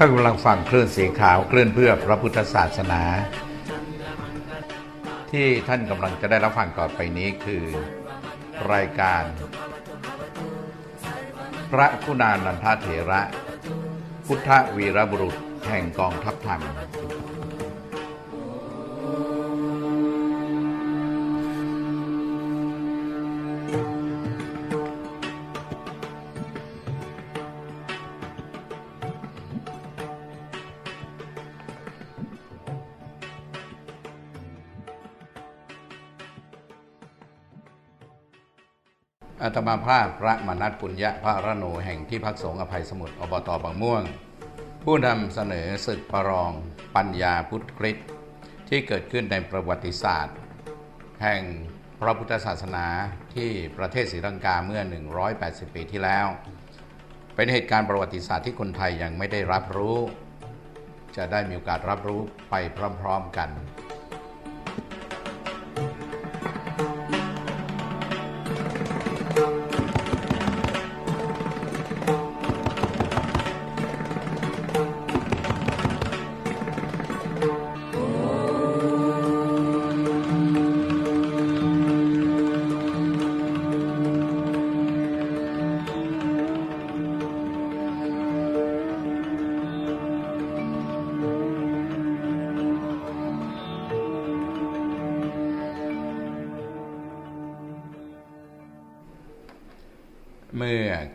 ท่านกำลังฟังคลื่นสีขาวคลื่นเพื่อพระพุทธศาสนา ที่ท่านกำลังจะได้รับฟังต่อไปนี้คือ รายการ พระคุณานันทเถระ พุทธวีรบุรุษแห่งกองทัพธรรม อาตมาภาพพระมนัตปุญญะพระระโนแห่งที่พักสงฆ์อภัยสมุทรอบตบางม่วง ผู้นำเสนอศึกประลองปัญญาพุทธคริสต์ที่เกิดขึ้นในประวัติศาสตร์ แห่งพระพุทธศาสนาที่ประเทศศรีลังกาเมื่อ 180 ปีที่แล้ว เป็นเหตุการณ์ประวัติศาสตร์ที่คนไทยยังไม่ได้รับรู้ จะได้มีโอกาสรับรู้ไปพร้อมๆกัน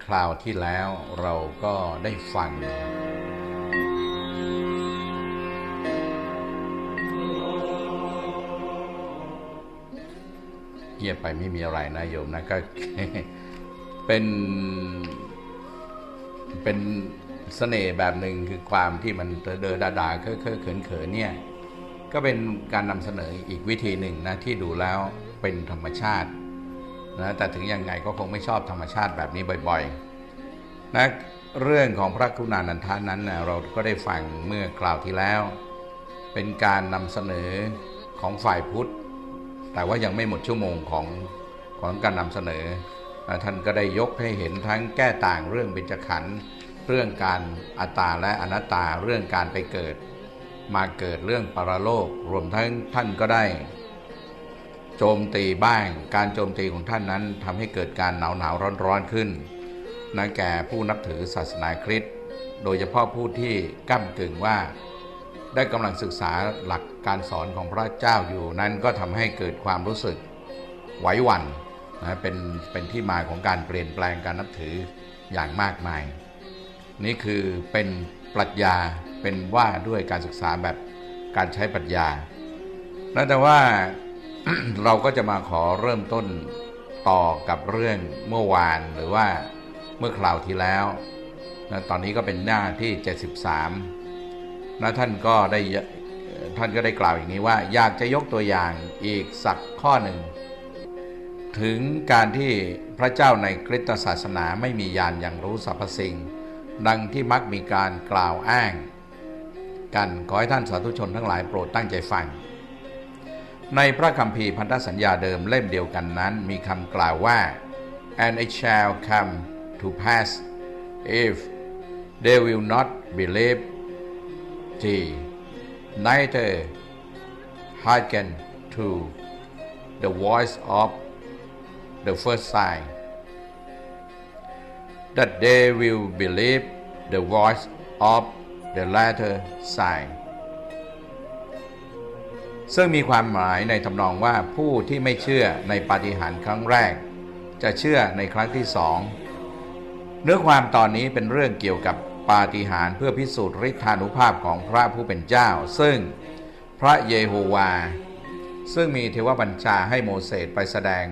คราวที่แล้วเราก็ได้ฟัง เงียบไปไม่มีอะไรนะโยมนะก็เป็น เป็นเสน่ห์แบบหนึ่งคือความที่มันเดอดาดาเคอะเคอะเขินเขินเนี่ย ก็เป็นการนำเสนออีกวิธีหนึ่งนะที่ดูแล้วเป็นธรรมชาติ นะแต่ถึงยังไงก็คงไม่ชอบธรรมชาติแบบนี้บ่อยๆนะเรื่องของพระคุณานันทานั้นนะเราก็ได้ฟังเมื่อคราวที่แล้ว เป็นการนำเสนอของฝ่ายพุทธ แต่ว่ายังไม่หมดชั่วโมงของของการนำเสนอนะท่านก็ได้ยกให้เห็นทั้งแก้ต่างเรื่องเบญจขันธ์เรื่องการอัตตาและอนัตตาเรื่องการไปเกิด มาเกิดเรื่องปรโลกรวมทั้งท่านก็ได้ โจมตีบ้าง การโจมตีของท่านนั้นทำให้เกิดการหนาวหนาวร้อนร้อนขึ้นนะแก่ผู้นับถือศาสนาคริสต์โดยเฉพาะผู้ที่ก้ากึ่งว่า ได้กำลังศึกษาหลักการสอนของพระเจ้าอยู่นั้นก็ทำให้เกิดความรู้สึกไหวหวั่นนะเป็นเป็นที่มาของการเปลี่ยนแปลงการนับถืออย่างมากมาย นี่คือเป็นปรัชญาเป็นว่าด้วยการศึกษาแบบการใช้ปรัชญาแล้วแต่ว่า เราก็จะมาขอเริ่มต้นต่อกับเรื่องเมื่อวานหรือว่าเมื่อคราวที่แล้วนะตอนนี้ก็เป็นหน้าที่ 73นะท่านก็ได้ท่านก็ได้กล่าวอย่างนี้ว่า อยากจะยกตัวอย่างอีกสักข้อหนึ่ง ถึงการที่พระเจ้าในคริสตศาสนาไม่มียานอย่างรู้สรรพสิ่ง ดังที่มักมีการกล่าวอ้าง กันขอให้ท่านสาธุชนทั้งหลายโปรดตั้งใจฟัง ในพระคัมภีร์พันธสัญญาเดิมเล่มเดียวกันนั้น มีคำกล่าวว่า and it shall come to pass if they will not believe thee neither hearken to the voice of the first sign that they will believe the voice of the latter sign ซึ่งมีความหมายในทำนองว่าผู้ที่ไม่เชื่อในปาฏิหาริย์ครั้งแรก จะเชื่อในครั้งที่สองเนื้อความตอนนี้เป็นเรื่องเกี่ยวกับปาฏิหาริย์เพื่อพิสูจน์ฤทธานุภาพของพระผู้เป็นเจ้า ซึ่งพระเยโฮวา ซึ่งมีเทวบัญชาให้โมเสสไปแสดง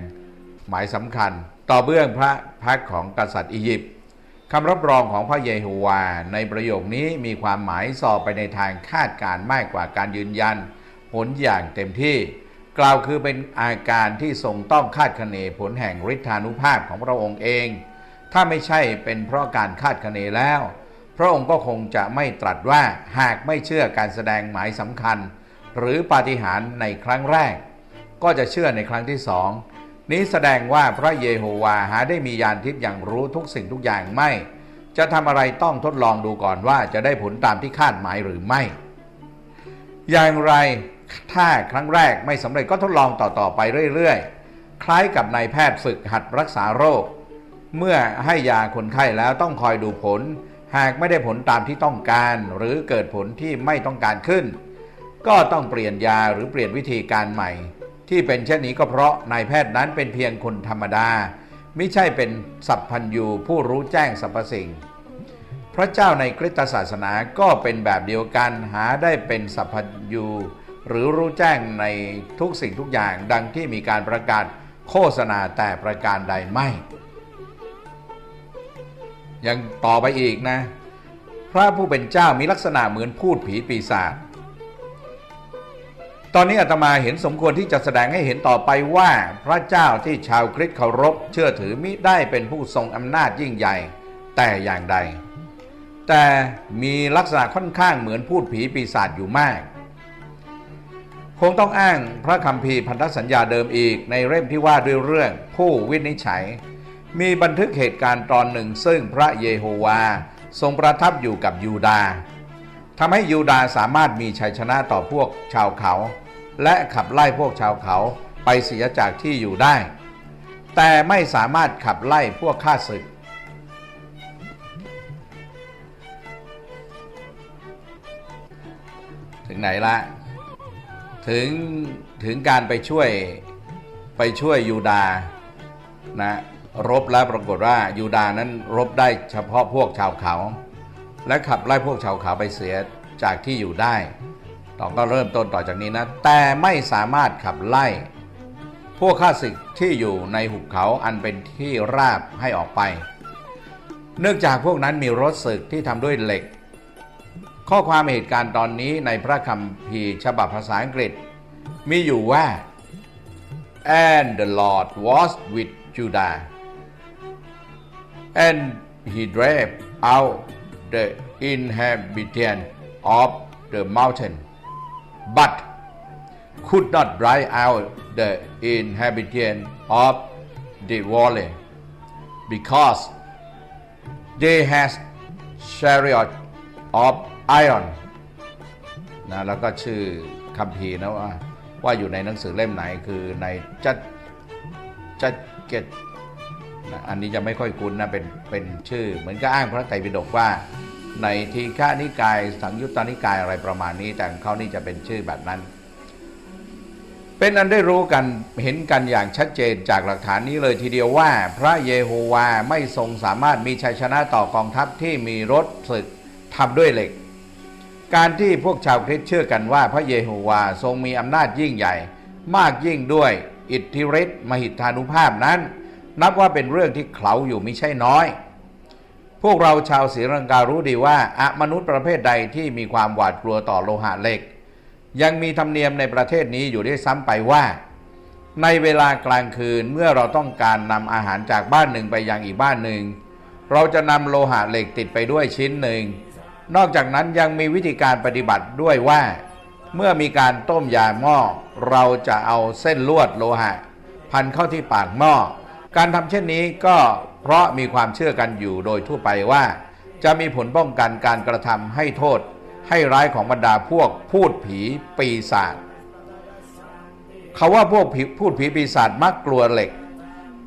หมายสำคัญ ต่อเบื้องพระพักของกษัตริย์อียิปต์คำรับรองของพระเยโฮวา ในประโยคนี้มีความหมายสอบไปในทางคาดการณ์มากกว่าการยืนยัน ผลอย่างเต็มที่ กล่าวคือเป็นอาการที่ทรงต้องคาดคะเนผลแห่งฤทธานุภาพของพระองค์เอง ถ้าไม่ใช่เป็นเพราะการคาดคะเนแล้ว พระองค์ก็คงจะไม่ตรัสว่าหากไม่เชื่อการแสดงหมายสำคัญ หรือปาฏิหาริย์ในครั้งแรก ก็จะเชื่อในครั้งที่สองนี้แสดงว่าพระเยโฮวาหาได้มียานทิพย์อย่างรู้ทุกสิ่งทุกอย่างไม่ จะทำอะไรต้องทดลองดูก่อนว่าจะได้ผลตามที่คาดหมายหรือไม่ อย่างไร ถ้าครั้งแรกไม่สำเร็จก็ทดลองต่อๆไปเรื่อยๆ คล้ายกับนายแพทย์ฝึกหัดรักษาโรค เมื่อให้ยาคนไข้แล้วต้องคอยดูผล หากไม่ได้ผลตามที่ต้องการ หรือเกิดผลที่ไม่ต้องการขึ้น ก็ต้องเปลี่ยนยาหรือเปลี่ยนวิธีการใหม่ ที่เป็นเช่นนี้ก็เพราะนายแพทย์นั้นเป็นเพียงคนธรรมดา ไม่ใช่เป็นสัพพัญญูผู้รู้แจ้งสรรพสิ่ง ระเจ้าในคริสตศาสนาก็เป็นแบบเดียวกันหาได้เป็นสัพพัญญูหรือรู้แจ้งในทุกสิ่งทุกอย่างดังที่มีการประกาศโฆษณาแต่ประการใดไม่ ยังต่อไปอีกนะ พระผู้เป็นเจ้ามีลักษณะเหมือนพูดผีปีศาจตอนนี้อาตมาเห็นสมควรที่จะแสดงให้เห็นต่อไปว่าพระเจ้าที่ชาวคริสต์เคารพเชื่อถือมิได้เป็นผู้ทรงอำนาจยิ่งใหญ่แต่อย่างใด แต่มีลักษณะค่อนข้างเหมือนพูดผีปีศาจอยู่มาก คงต้องอ้างพระคัมภีพันธสัญญาเดิมอีกในเล่มที่ว่าด้วยเรื่องผู้วินิจฉัย มีบันทึกเหตุการณ์ตอนหนึ่งซึ่งพระเยโฮวาทรงประทับอยู่กับยูดาทำให้ยูดาสามารถมีชัยชนะต่อพวกชาวเขา และขับไล่พวกชาวเขาไปเสียจากที่อยู่ได้ แต่ไม่สามารถขับไล่พวกข้าศึก ถึงไหนละ ถึงถึงการไปช่วยไปช่วยยูดาห์นะรบแล้วปรากฏว่ายูดาห์นั้นรบได้เฉพาะพวกชาวเขา และขับไล่พวกชาวเขาไปเสียจากที่อยู่ได้ต่อก็เริ่มต้นต่อจากนี้นะ แต่ไม่สามารถขับไล่ พวกข้าศึกที่อยู่ในหุบเขาอันเป็นที่ราบให้ออกไป เนื่องจากพวกนั้นมีรถศึกที่ทำด้วยเหล็ก ข้อความเหตุการณ์ตอนนี้ในพระคัมภีร์ฉบับภาษาอังกฤษ มีอยู่ว่า and the Lord was with Judah and he drove out the inhabitants of the mountain but could not drive out the inhabitants of the valley because they had chariot of iron นนะแล้วก็ชื่อคำพีร์นะว่าว่าอยู่ในหนังสือเล่มไหนคือในจัดจัดเกตนะอันนี้จะไม่ค่อยคุ้นนะเป็นเป็นชื่อ เหมือนกับอ้างพระไตรปิฎกว่า ในทีฆานิกาย สังยุตตานิกายอะไรประมาณนี้ แต่เขานี่จะเป็นชื่อแบบนั้น เป็นอันได้รู้กันเห็นกันอย่างชัดเจนจากหลักฐานนี้เลยทีเดียวว่า พระเยโฮวาไม่ทรงสามารถมีชัยชนะต่อกองทัพที่มีรถศึกทำด้วยเหล็ก การที่พวกชาวคริสต์เชื่อกันว่าพระเยโฮวาทรงมีอำนาจยิ่งใหญ่ มากยิ่งด้วยอิทธิฤทธิ์มหิทธานุภาพนั้น นับว่าเป็นเรื่องที่เขาอยู่ไม่ใช่น้อย พวกเราชาวศรีลังการู้ดีว่าอะมนุษย์ประเภทใดที่มีความหวาดกลัวต่อโลหะเหล็ก ยังมีธรรมเนียมในประเทศนี้อยู่ได้วยซ้ำไปว่า ในเวลากลางคืนเมื่อเราต้องการนำอาหารจากบ้านหนึ่งไปยังอีกบ้านหนึ่ง เราจะนำโลหะเหล็กติดไปด้วยชิ้นหนึ่ง นอกจากนั้นยังมีวิธีการปฏิบัติด้วยว่า เมื่อมีการต้มยาหม้อ เราจะเอาเส้นลวดโลหะ พันเข้าที่ปากหม้อ การทำเช่นนี้ก็เพราะมีความเชื่อกันอยู่โดยทั่วไปว่า จะมีผลป้องกันการกระทำให้โทษ ให้ร้ายของบรรดาพวกพูดผีปีศาจเขาว่าพวกพูดผีปีศาจมักกลัวเหล็ก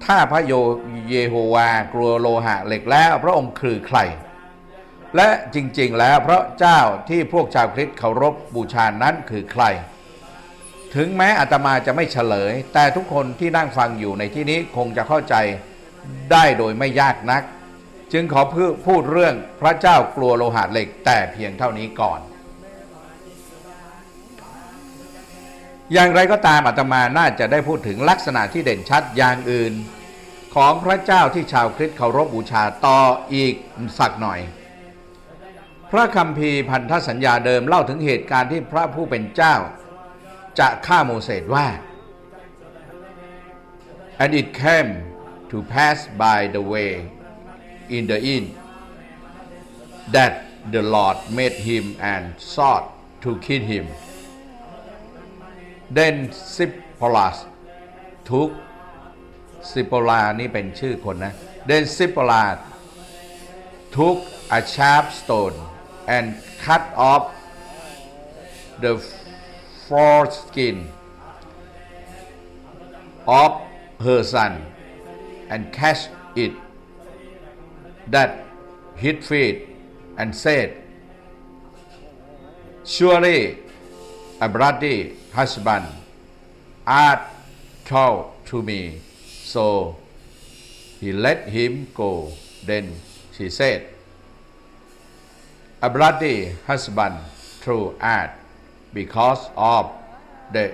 ถ้าพระโยเยโฮวากลัวโลหะเหล็กแล้วพระองค์คือใคร และจริงๆ แล้วพระเจ้าที่พวกชาวคริสต์เคารพบูชานั้นคือใคร ถึงแม้อาตมาจะไม่เฉลย แต่ทุกคนที่นั่งฟังอยู่ในที่นี้คงจะเข้าใจได้โดยไม่ยากนัก จึงขอพูดเรื่องพระเจ้ากลัวโลหะเหล็กแต่เพียงเท่านี้ก่อน อย่างไรก็ตามอาตมาน่าจะได้พูดถึงลักษณะที่เด่นชัดอย่างอื่น ของพระเจ้าที่ชาวคริสต์เคารพบูชาต่ออีกสักหน่อย พระคัมภีร์พันธสัญญาเดิมเล่าถึงเหตุการณ์ที่พระผู้เป็นเจ้า จะฆ่าโมเสสว่า and it came to pass by the way in the inn that the Lord made him and sought to kill him then Sippolas took ซิปโปลานี่เป็นชื่อคนนะ then Sippola took a sharp stone and cut off the foreskin of her son and cast it that his feet and said, Surely a bloody husband art thou to me. So he let him go. Then she said, A bloody husband through art because of the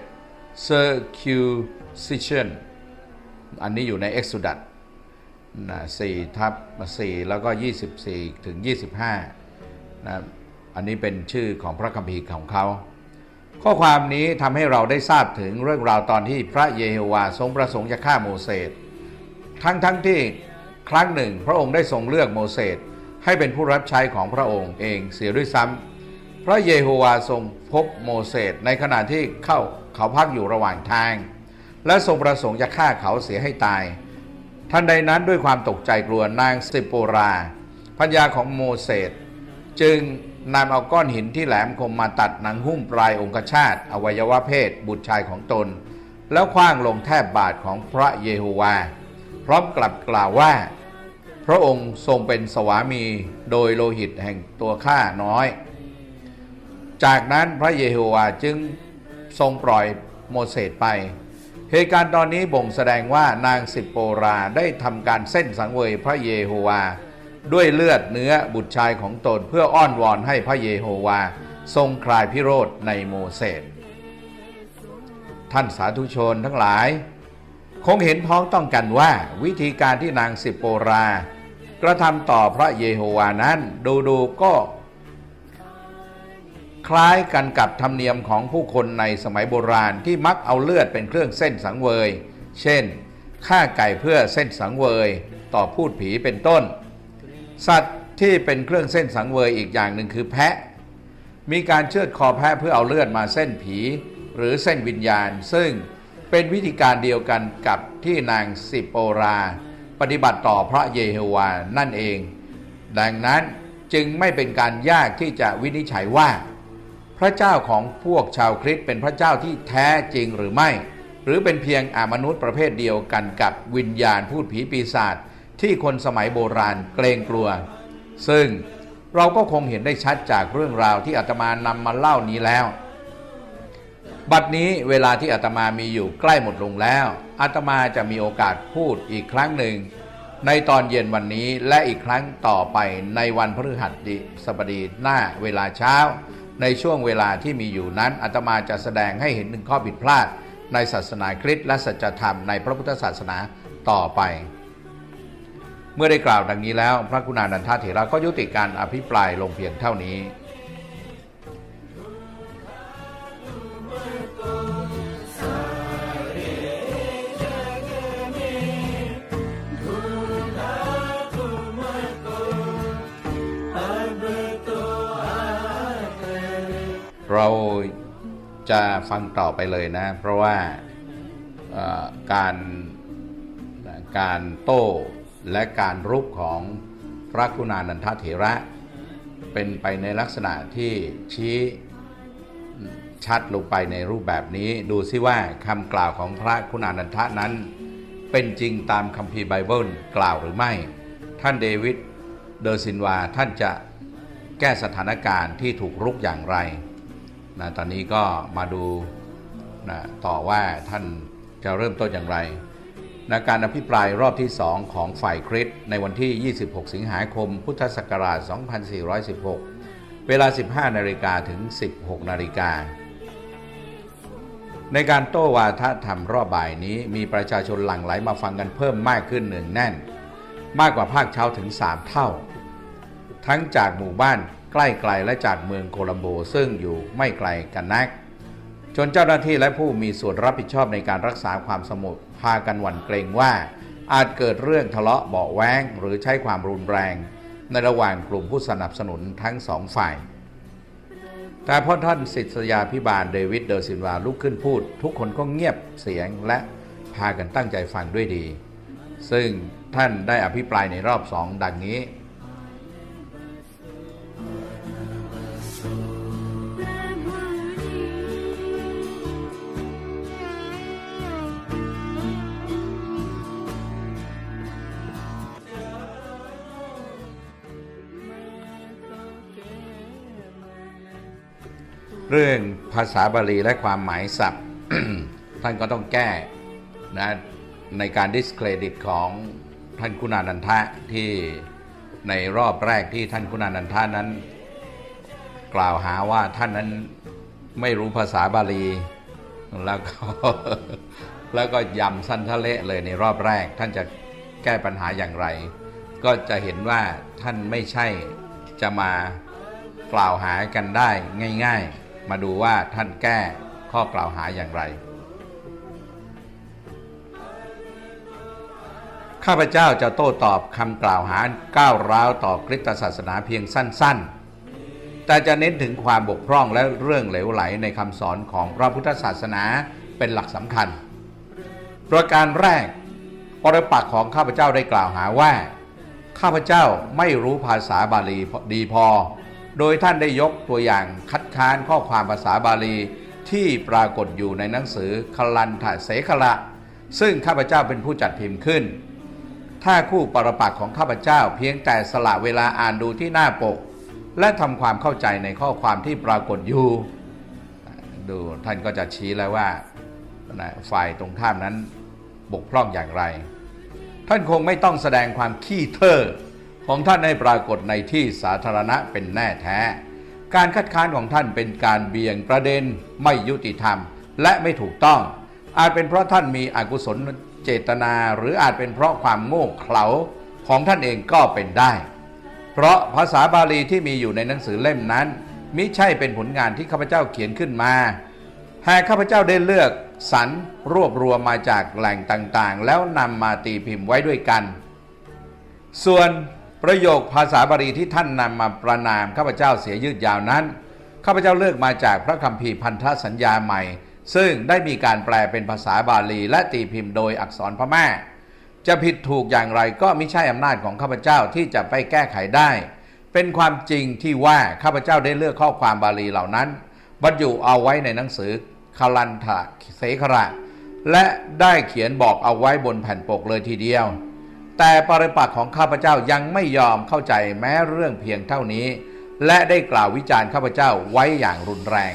circumcision อันนี้อยู่ใน Exodus นะ4ทับ4แล้วก็ 24 ถึง 25นะอันนี้เป็นชื่อของพระคัมภีร์ของเขา ข้อความนี้ทำให้เราได้ทราบถึงเรื่องราวตอนที่พระเยโฮวาทรงประสงค์จะฆ่าโมเสสทั้งทั้งที่ครั้งหนึ่งพระองค์ได้ทรงเลือกโมเสส ให้เป็นผู้รับใช้ของพระองค์เองเสียด้วยซ้ำพระเยโฮวาทรงพบโมเสสในขณะที่เข้าเขาพักอยู่ระหว่างทาง และทรงประสงค์จะฆ่าเขาเสียให้ตาย ทันใดนั้นด้วยความตกใจกลัวนางสิโปราพัญญาของโมเสสจึงนำเอาก้อนหินที่แหลมคมมาตัดหนังหุ้มปลายองคชาตอวัยวะเพศ บุตรชายของตน แล้วคว้างลงแทบบาทของพระเยโฮวา พร้อมกลับกล่าวว่า พระองค์ทรงเป็นสวามีโดยโลหิตแห่งตัวข้าน้อย จากนั้นพระเยโฮวาจึงทรงปล่อยโมเสสไป เหตุการณ์ตอนนี้บ่งแสดงว่านางสิบโปราได้ทำการเส้นสังเวยพระเยโฮวา ด้วยเลือดเนื้อบุตรชายของตนเพื่ออ้อนวอนให้พระเยโฮวา ทรงคลายพิโรธในโมเสสท่านสาธุชนทั้งหลาย คงเห็นพ้องต้องกันว่าวิธีการที่นางสิบโปรา กระทำต่อพระเยโฮวานั้นดูดูๆก็ คล้ายกันกับธรรมเนียมของผู้คนในสมัยโบราณที่มักเอาเลือดเป็นเครื่องเส้นสังเวย เช่นฆ่าไก่เพื่อเส้นสังเวย ต่อพูดผีเป็นต้น สัตว์ที่เป็นเครื่องเส้นสังเวยอีกอย่างหนึ่งคือแพะ มีการเชือดคอแพะเพื่อเอาเลือดมาเส้นผี หรือเส้นวิญญาณ ซึ่ง เป็นวิธีการเดียวกันกับที่นางสิโปรา ปฏิบัติต่อพระเยโฮวานั่นเอง ดังนั้นจึงไม่เป็นการยากที่จะวินิจฉัยว่า พระเจ้าของพวกชาวคริสต์เป็นพระเจ้าที่แท้จริงหรือไม่ หรือเป็นเพียงอามนุษย์ประเภทเดียวกันกับวิญญาณพูดผีปีศาจที่คนสมัยโบราณเกรงกลัว ซึ่งเราก็คงเห็นได้ชัดจากเรื่องราวที่อาตมานำมาเล่านี้แล้ว บัดนี้เวลาที่อาตมามีอยู่ใกล้หมดลงแล้วอาตมาจะมีโอกาสพูดอีกครั้งหนึ่ง ในตอนเย็นวันนี้และอีกครั้งต่อไปในวันพฤหัสบดีหน้าเวลาเช้า ในช่วงเวลาที่มีอยู่นั้นอาตมาจะแสดงให้เห็นถึงข้อผิดพลาด ในศาสนาคริสต์และสัจธรรมในพระพุทธศาสนาต่อไป เมื่อได้กล่าวดังนี้แล้ว พระคุณานันทเถระก็ยุติการอภิปรายลงเพียงเท่านี้ เราจะฟังต่อไปเลยนะ เพราะว่าการการโต้และการรุกของพระคุณานันทเถระ เป็นไปในลักษณะที่ชี้ชัดลงไปในรูปแบบนี้ ดูซิว่าคำกล่าวของพระคุณานันทะนั้น เป็นจริงตามคัมภีร์ไบเบิลกล่าวหรือไม่ ท่านเดวิดเดอร์ซินวาท่านจะแก้สถานการณ์ที่ถูกรุกอย่างไร นะตอนนี้ก็มาดูนะต่อว่าท่านจะเริ่มต้นอย่างไรนะการอภิปรายรอบที่ 2 ของฝ่ายคริสในวันที่ 26 สิงหาคม พุทธศักราช 2416 เวลา 15 นาฬิกาถึง 16 นาฬิกา ในการโต้วาทธรรมรอบบ่ายนี้มีประชาชนหลั่งไหลมาฟังกันเพิ่มมากขึ้นหนึ่งแน่น มากกว่าภาคเช้าถึง 3 เท่า ทั้งจากหมู่บ้าน ใกล้ไกลและจากเมืองโคลัมโบซึ่งอยู่ไม่ไกลกันนัก จนเจ้าหน้าที่และผู้มีส่วนรับผิดชอบในการรักษาความสงบพากันหวั่นเกรงว่าอาจเกิดเรื่องทะเลาะเบาแวงหรือใช้ความรุนแรง ในระหว่างกลุ่มผู้สนับสนุนทั้งสองฝ่าย แต่พอท่านศิษยาพิบาลเดวิดเดอร์ซินวาลุกขึ้นพูด ทุกคนก็เงียบเสียงและพากันตั้งใจฟังด้วยดี ซึ่งท่านได้อภิปรายในรอบสองดังนี้ เรื่องภาษาบาลีและความหมายศัพท์ ท่านก็ต้องแก้นะในการดิสเครดิตของท่านคุณานันทะที่ในรอบแรกที่ท่านคุณานันทะนั้น กล่าวหาว่าท่านนั้นไม่รู้ภาษาบาลี แล้วก็แล้วก็ยำสั้นทะเละเลยในรอบแรก ท่านจะแก้ปัญหาอย่างไร ก็จะเห็นว่าท่านไม่ใช่จะมากล่าวหากันได้ง่าย ๆ มาดูว่าท่านแก้ข้อกล่าวหาอย่างไร ข้าพเจ้าจะโต้ตอบคำกล่าวหาก้าวร้าวต่อคริสตศาสนาเพียงสั้น ๆ แต่จะเน้นถึงความบกพร่องและเรื่องเหลวไหลในคำสอนของพระพุทธศาสนาเป็นหลักสำคัญ ประการแรกปรปักของข้าพเจ้าได้กล่าวหาว่า ข้าพเจ้าไม่รู้ภาษาบาลีดีพอ โดยท่านได้ยกตัวอย่างคัดค้านข้อความภาษาบาลีที่ปรากฏอยู่ในหนังสือคลันทะเสขละ ซึ่งข้าพเจ้าเป็นผู้จัดพิมพ์ขึ้น ถ้าคู่ปรปักษ์ของข้าพเจ้าเพียงแต่สละเวลาอ่านดูที่หน้าปก และทำความเข้าใจในข้อความที่ปรากฏอยู่ ดูท่านก็จะชี้แล้วว่าฝ่ายตรงข้ามนั้นบกพร่องอย่างไร ท่านคงไม่ต้องแสดงความขี้เถ้อ ของท่านให้ปรากฏในที่สาธารณะเป็นแน่แท้ การคัดค้านของท่านเป็นการเบี่ยงประเด็นไม่ยุติธรรม และไม่ถูกต้อง อาจเป็นเพราะท่านมีอกุศลเจตนา หรืออาจเป็นเพราะความโง่เขลาของท่านเองก็เป็นได้ เพราะภาษาบาลีที่มีอยู่ในหนังสือเล่มนั้น มิใช่เป็นผลงานที่ข้าพเจ้าเขียนขึ้นมา หากข้าพเจ้าได้เลือกสรรรวบรวมมาจากแหล่งต่างๆ แล้วนำมาตีพิมพ์ไว้ด้วยกัน ส่วน ประโยคภาษาบาลีที่ท่านนำมาประนามข้าพเจ้าเสียยืดยาวนั้นข้าพเจ้าเลือกมาจากพระคัมภีร์พันธสัญญาใหม่ ซึ่งได้มีการแปลเป็นภาษาบาลี และตีพิมพ์โดยอักษรพม่าจะผิดถูกอย่างไรก็ไม่ใช่อำนาจของข้าพเจ้าที่จะไปแก้ไขได้ เป็นความจริงที่ว่าข้าพเจ้าได้เลือกข้อความบาลีเหล่านั้น บรรจุเอาไว้ในหนังสือคาลันทะเสขระ และได้เขียนบอกเอาไว้บนแผ่นปกเลยทีเดียว แต่ปริปักษ์ของข้าพเจ้ายังไม่ยอมเข้าใจแม้เรื่องเพียงเท่านี้ และได้กล่าววิจารณ์ข้าพเจ้าไว้อย่างรุนแรง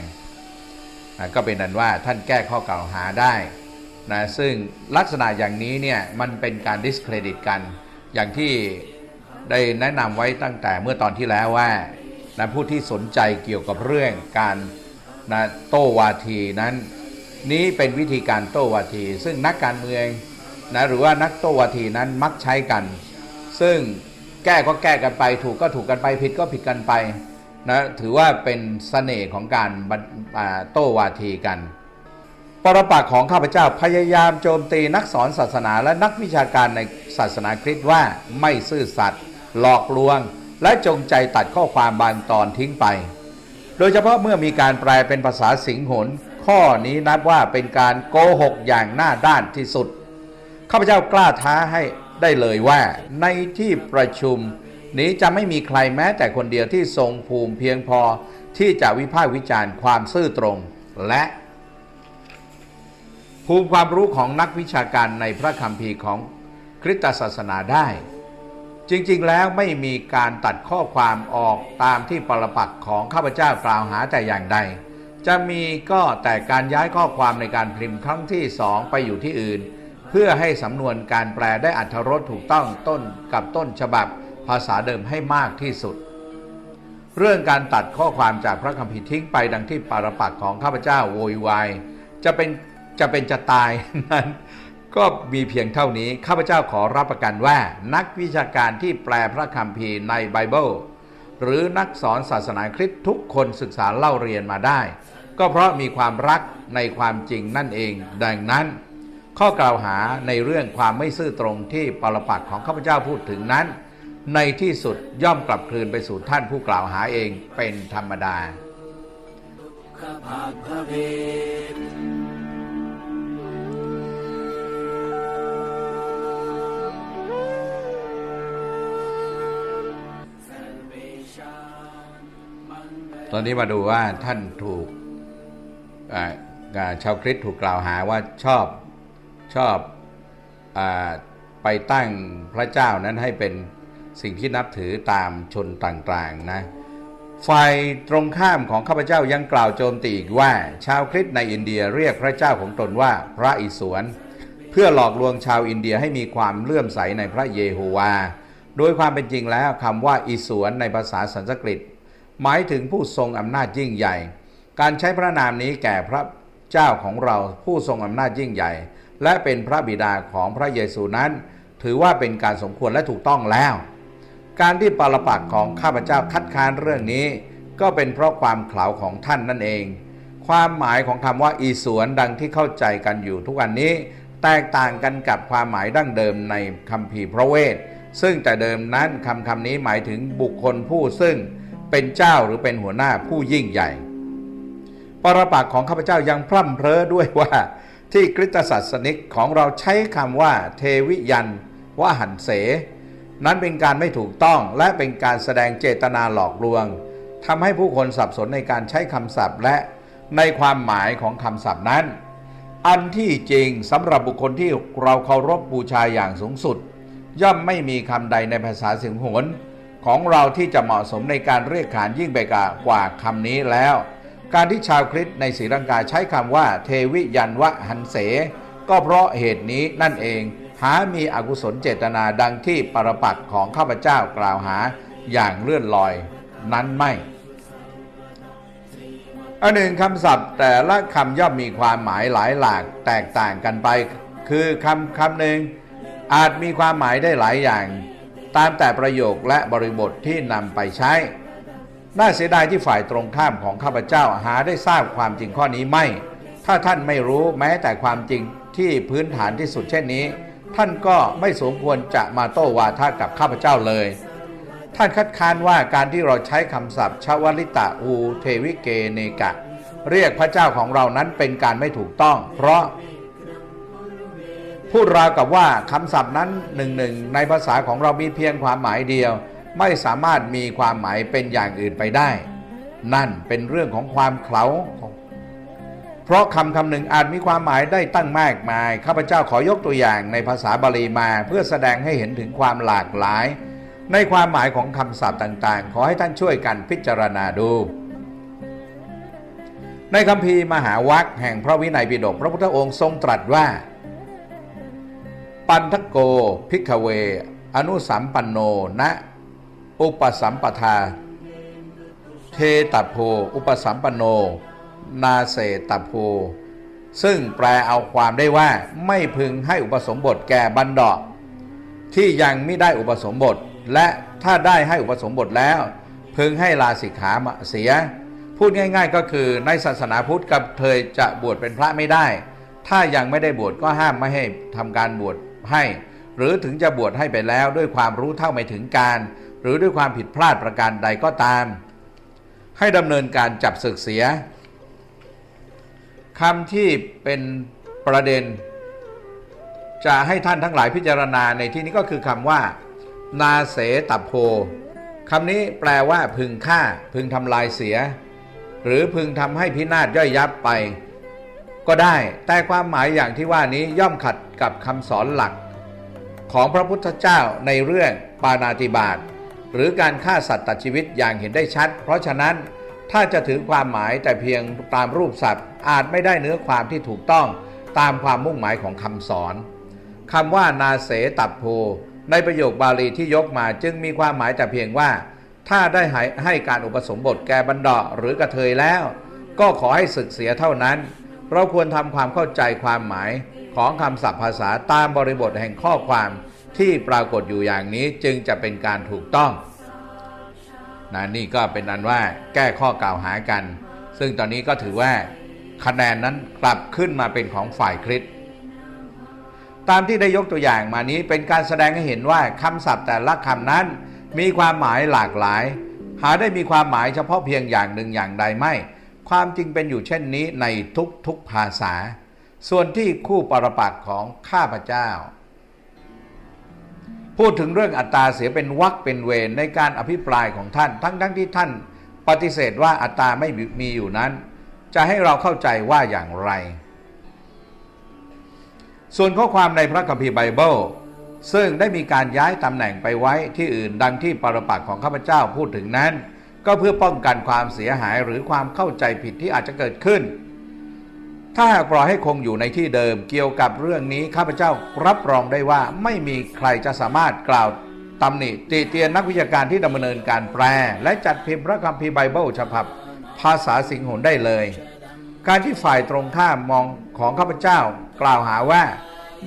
นะก็เป็นนั้นว่าท่านแก้ข้อกล่าวหาได้นะซึ่งลักษณะอย่างนี้เนี่ยมันเป็นการดิสเครดิตกัน อย่างที่ได้แนะนำไว้ตั้งแต่เมื่อตอนที่แล้วว่านะผู้ที่สนใจเกี่ยวกับเรื่องการนะโต้วาทีนั้น นี้เป็นวิธีการโต้วาที ซึ่งนักการเมือง นะหรือว่านักโตวทีนั้นมักใช้กัน ซึ่งแก้ก็แก้กันไป ถูกก็ถูกกันไปผิดก็ผิดกันไปนะถือว่าเป็นสเสน่ห์ของการโต้วาทีกัน ปรปักของข้าพเจ้าพยายามโจมตีนักสอนศาสนาและนักวิชาการในศาสนาคริสต์ว่าไม่ซื่อสัตย์หลอกลวง และจงใจตัดข้อความบางตอนทิ้งไป โดยเฉพาะเมื่อมีการแปลเป็นภาษาสิงหนข้อนี้นับว่าเป็นการโกหกอย่างหน้าด้านที่สุด ข้าพเจ้ากล้าท้าให้ได้เลยว่า ในที่ประชุม นี้จะไม่มีใครแม้แต่คนเดียวที่ทรงภูมิเพียงพอที่จะวิพากษ์วิจารณ์ความซื่อตรง และ ภูมิความรู้ของนักวิชาการในพระคัมภีร์ของคริสตศาสนาได้ จริงๆแล้วไม่มีการตัดข้อความออกตามที่ปรปักของข้าพเจ้ากล่าวหาแต่อย่างใด จะมีก็แต่การย้ายข้อความในการพิมพ์ครั้งที่สองไปอยู่ที่อื่น พื่อให้สำนวนการแปลได้อัธรสถูกต้องต้นกับต้นฉบับภาษาเดิมให้มากที่สุด เรื่องการตัดข้อความจากพระคัมภีร์ทิ้งไปดังที่ปารปักของข้าพเจ้าโวยวายจะเป็นจะเป็นจะตายนั้นก็มีเพียงเท่านี้ข้าพเจ้าขอรับประกันว่านักวิชาการที่แปลพระคัมภีร์ในไบเบิลหรือนักสอนศาสนาคริสต์ทุกคนศึกษาเล่าเรียนมาได้ ก็เพราะมีความรักในความจริงนั่นเอง ดังนั้น ข้อกล่าวหาในเรื่องความไม่ซื่อตรงที่ปรปักษ์ของข้าพเจ้าพูดถึงนั้น ในที่สุดย่อมกลับคืนไปสู่ท่านผู้กล่าวหาเองเป็นธรรมดาตอนนี้มาดูว่าท่านถูกชาวคริสต์ถูกกล่าวหาว่าชอบ ชอบอไปตั้งพระเจ้านั้นให้เป็นสิ่งที่นับถือตามชนต่างๆนะฝ่ายตรงข้ามของข้าพเจ้ายังกล่าวโจมตีอีกว่า ชาวคริสต์ในอินเดียเรียกพระเจ้าของตนว่าพระอิศวรเพื่อหลอกลวงชาวอินเดียให้มีความเลื่อมใสในพระเยโฮวา โดยความเป็นจริงแล้วคำว่าอิศวรในภาษาสันสกฤต หมายถึงผู้ทรงอำนาจยิ่งใหญ่ การใช้พระนามนี้แก่พระเจ้าของเราผู้ทรงอำนาจยิ่งใหญ่ และเป็นพระบิดาของพระเยซูนั้น ถือว่าเป็นการสมควรและถูกต้องแล้ว การที่ปาลปักของข้าพเจ้าคัดค้านเรื่องนี้ ก็เป็นเพราะความเขลาของท่านนั่นเอง ความหมายของคำว่าอีสวนดังที่เข้าใจกันอยู่ทุกวันนี้ แตกต่างกันกับความหมายดั้งเดิมในคัมภีร์พระเวทซึ่งแต่เดิมนั้นคำคำนี้หมายถึงบุคคลผู้ซึ่งเป็นเจ้าหรือเป็นหัวหน้าผู้ยิ่งใหญ่ ปรปักของข้าพเจ้ายังพร่ำเพ้อด้วยว่า ที่คริสตศาสนิกของเราใช้คำว่าเทวิยันว่าหันเส นั้นเป็นการไม่ถูกต้องและเป็นการแสดงเจตนาหลอกลวงทำให้ผู้คนสับสนในการใช้คำศัพท์และในความหมายของคำศัพท์นั้น อันที่จริงสำหรับบุคคลที่เราเคารพบูชาอย่างสูงสุด ย่อมไม่มีคำใดในภาษาสิงหนของเราที่จะเหมาะสมในการเรียกขานยิ่งไปกว่าคำนี้แล้ว การที่ชาวคริสต์ในศรีลังกาใช้คำว่า เทวิยันวะหันเส ก็เพราะเหตุนี้นั่นเอง หามีอกุศลเจตนาดังที่ปรปักษ์ของข้าพเจ้ากล่าวหาอย่างเลื่อนลอยนั้นไม่อันหนึ่งคำศัพท์แต่ละคำย่อมมีความหมายหลายหลากแตกต่างกันไป คือคำคำหนึ่งอาจมีความหมายได้หลายอย่าง ตามแต่ประโยคและบริบทที่นำไปใช้ น่าเสียดายที่ฝ่ายตรงข้ามของข้าพเจ้าหาได้ทราบความจริงข้อนี้ไม่ ถ้าท่านไม่รู้แม้แต่ความจริงที่พื้นฐานที่สุดเช่นนี้ ท่านก็ไม่สมควรจะมาโต้วาทะกับข้าพเจ้าเลย ท่านคัดค้านว่าการที่เราใช้คำศัพท์ชวลิตะอูเทวิเกเนกะ เรียกพระเจ้าของเรานั้นเป็นการไม่ถูกต้อง เพราะพูดราวกับว่าคำศัพท์นั้นหนึ่งหนึ่งในภาษาของเรามีเพียงความหมายเดียว ไม่สามารถมีความหมายเป็นอย่างอื่นไปได้ นั่นเป็นเรื่องของความเขลาเพราะคำคำหนึ่งอาจมีความหมายได้ตั้งมากมาย ข้าพเจ้าขอยกตัวอย่างในภาษาบาลีมา เพื่อแสดงให้เห็นถึงความหลากหลาย ในความหมายของคำศัพท์ต่างๆ ขอให้ท่านช่วยกันพิจารณาดู ในคัมภีมหาวัคแห่งพระวินัยปิฎกพระพุทธองค์ทรงตรัสว่า ปันทโก พิกเว อนุสัมปันโน นะ อุปสัมปทา เทตโพอุปสัมปโน นาเสตโพซึ่งแปลเอาความได้ว่าไม่พึงให้อุปสมบทแก่บันดาที่ยังไม่ได้อุปสมบท และถ้าได้ให้อุปสมบทแล้ว พึงให้ลาสิกขาเสีย พูดง่าย ๆ ก็คือในศาสนาพุทธกับเธอจะบวชเป็นพระไม่ได้ ถ้ายังไม่ได้บวชก็ห้ามไม่ให้ทำการบวชให้ หรือถึงจะบวชให้ไปแล้วด้วยความรู้เท่าไม่ถึงการ หรือด้วยความผิดพลาดประการใดก็ตาม ให้ดำเนินการจับศึกเสียคำที่เป็นประเด็น จะให้ท่านทั้งหลายพิจารณาในที่นี้ก็คือคำว่า นาเสตัโพคำนี้แปลว่าพึงฆ่า พึงทำลายเสีย หรือพึงทำให้พินาศย่อยยับไป ก็ได้ แต่ความหมายอย่างที่ว่านี้ย่อมขัดกับคำสอนหลัก ของพระพุทธเจ้าในเรื่องปานาติบาต หรือการฆ่าสัตว์ตัดชีวิตอย่างเห็นได้ชัด เพราะฉะนั้นถ้าจะถือความหมายแต่เพียงตามรูปสัตว์ อาจไม่ได้เนื้อความที่ถูกต้องตามความมุ่งหมายของคำสอนคำว่านาเสตับโพในประโยคบาลีที่ยกมาจึงมีความหมายแต่เพียงว่า ถ้าได้ให้การอุปสมบทแก่บรรดาหรือกระเทยแล้ว ก็ขอให้ศึกเสียเท่านั้น เราควรทำความเข้าใจความหมายของคำศัพท์ภาษาตามบริบทแห่งข้อความ ที่ปรากฏอยู่อย่างนี้จึงจะเป็นการถูกต้องนะนี่ก็เป็นอันว่าแก้ข้อกล่าวหากัน ซึ่งตอนนี้ก็ถือว่าคะแนนนั้นกลับขึ้นมาเป็นของฝ่ายคริสตามที่ได้ยกตัวอย่างมานี้เป็นการแสดงให้เห็นว่าคำศัพท์แต่ละคำนั้นมีความหมายหลากหลาย หาได้มีความหมายเฉพาะเพียงอย่างหนึ่งอย่างใดไม่ ความจริงเป็นอยู่เช่นนี้ในทุกๆภาษา ส่วนที่คู่ปรปักษ์ของข้าพเจ้า พูดถึงเรื่องอัตตาเสียเป็นวักเป็นเวรในการอภิปรายของท่าน ทั้งทั้งที่ท่านปฏิเสธว่าอัตตาไม่มีอยู่นั้น จะให้เราเข้าใจว่าอย่างไร ส่วนข้อความในพระคัมภีร์ไบเบิลซึ่งได้มีการย้ายตำแหน่งไปไว้ที่อื่นดังที่ปรปักษ์ของข้าพเจ้าพูดถึงนั้น ก็เพื่อป้องกันความเสียหายหรือความเข้าใจผิดที่อาจจะเกิดขึ้น ถ้าหากปล่อยให้คงอยู่ในที่เดิม เกี่ยวกับเรื่องนี้ข้าพเจ้ารับรองได้ว่าไม่มีใครจะสามารถกล่าวตำหนิติเตียนนักวิชาการที่ดำเนินการแปล และจัดพิมพ์พระคัมภีร์ไบเบิลฉบับ ภาษาสิงหนได้เลย การที่ฝ่ายตรงข้ามมองของข้าพเจ้ากล่าวหาว่า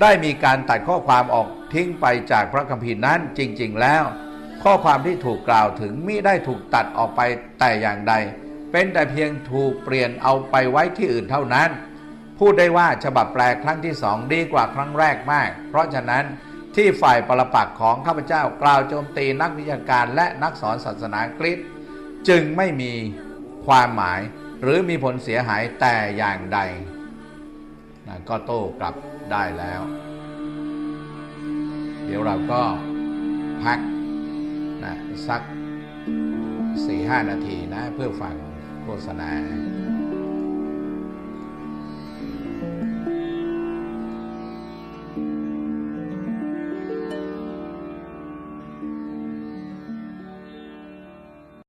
ได้มีการตัดข้อความออกทิ้งไปจากพระคัมภีร์นั้นจริง ๆ แล้ว ข้อความที่ถูกกล่าวถึงมิได้ถูกตัดออกไปแต่อย่างใด เป็นแต่เพียงถูกเปลี่ยนเอาไปไว้ที่อื่นเท่านั้น พูดได้ว่าฉบับแปลครั้งที่สองดีกว่าครั้งแรกมาก เพราะฉะนั้นที่ฝ่ายปรปักของข้าพเจ้ากล่าวโจมตีนักวิชาการและนักสอนศาสนาคริสต์จึงไม่มีความหมายหรือมีผลเสียหายแต่อย่างใดนะก็โต้กลับได้แล้ว เดี๋ยวเราก็พักนะสักสี่ห้านาทีนะเพื่อฟังโฆษณา